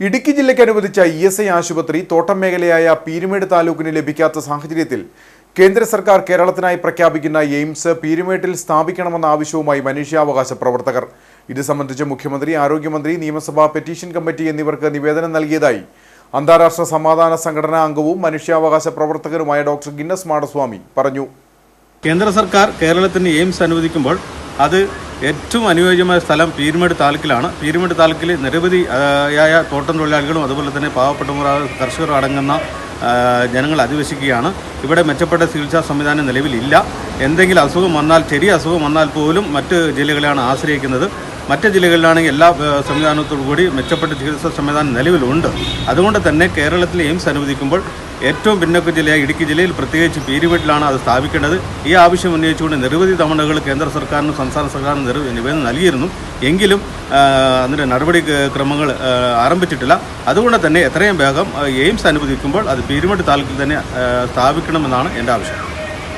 ഇടുക്കി ജില്ലയ്ക്ക് അനുവദിച്ച E S I ആശുപത്രി തോട്ടം മേഖലയായ പീരുമേട് താലൂക്കിന് ലഭിക്കാത്ത സാഹചര്യത്തിൽ കേന്ദ്ര സർക്കാർ കേരളത്തിനായി പ്രഖ്യാപിക്കുന്ന എയിംസ് പീരുമേട്ടിൽ സ്ഥാപിക്കണമെന്ന ആവശ്യവുമായി മനുഷ്യാവകാശ പ്രവർത്തകർ. ഇത് സംബന്ധിച്ച് മുഖ്യമന്ത്രി ആരോഗ്യമന്ത്രി നിയമസഭാ പെറ്റീഷൻ കമ്മിറ്റി എന്നിവർക്ക് നിവേദനം നൽകിയതായി അന്താരാഷ്ട്ര സമാധാന സംഘടനാ അംഗവും മനുഷ്യാവകാശ പ്രവർത്തകരുമായ ഡോക്ടർ ഗിന്നസ് മാടസ്വാമി പറഞ്ഞു. കേന്ദ്ര സർക്കാർ കേരളത്തിന് എയിംസ് അനുവദിക്കുമ്പോൾ അത് ഏറ്റവും അനുയോജ്യമായ സ്ഥലം പീരുമേട് താലൂക്കിലാണ്. പീരുമേട് താലൂക്കിൽ നിരവധി ആയ തോട്ടം തൊഴിലാളികളും അതുപോലെ തന്നെ പാവപ്പെട്ടവർ കർഷകർ അടങ്ങുന്ന ജനങ്ങൾ അധിവസിക്കുകയാണ്. ഇവിടെ മെച്ചപ്പെട്ട ചികിത്സാ സംവിധാനം നിലവിലില്ല. എന്തെങ്കിലും അസുഖം വന്നാൽ ചെറിയ അസുഖം വന്നാൽ പോലും മറ്റ് ജില്ലകളെയാണ് ആശ്രയിക്കുന്നത്. മറ്റ് ജില്ലകളിലാണെങ്കിൽ എല്ലാ സംവിധാനത്തോടു കൂടി മെച്ചപ്പെട്ട ചികിത്സാ സംവിധാനം നിലവിലുണ്ട്. അതുകൊണ്ട് തന്നെ കേരളത്തിലെ എയിംസ് അനുവദിക്കുമ്പോൾ ഏറ്റവും പിന്നോക്ക ജില്ലയായ ഇടുക്കി ജില്ലയിൽ പ്രത്യേകിച്ച് പീരുമേട്ടിലാണ് അത് സ്ഥാപിക്കേണ്ടത്. ഈ ആവശ്യം ഉന്നയിച്ചുകൊണ്ട് നിരവധി തവണകൾ കേന്ദ്ര സർക്കാരിനും സംസ്ഥാന സർക്കാരിനും നിവേദനം നൽകിയിരുന്നു. എങ്കിലും അതിന്റെ നടപടി ക്രമങ്ങൾ ആരംഭിച്ചിട്ടില്ല. അതുകൊണ്ട് തന്നെ എത്രയും വേഗം എയിംസ് അനുവദിക്കുമ്പോൾ അത് പീരുമേട്ട് താലൂക്കിൽ തന്നെ സ്ഥാപിക്കണമെന്നാണ് എന്റെ ആവശ്യം.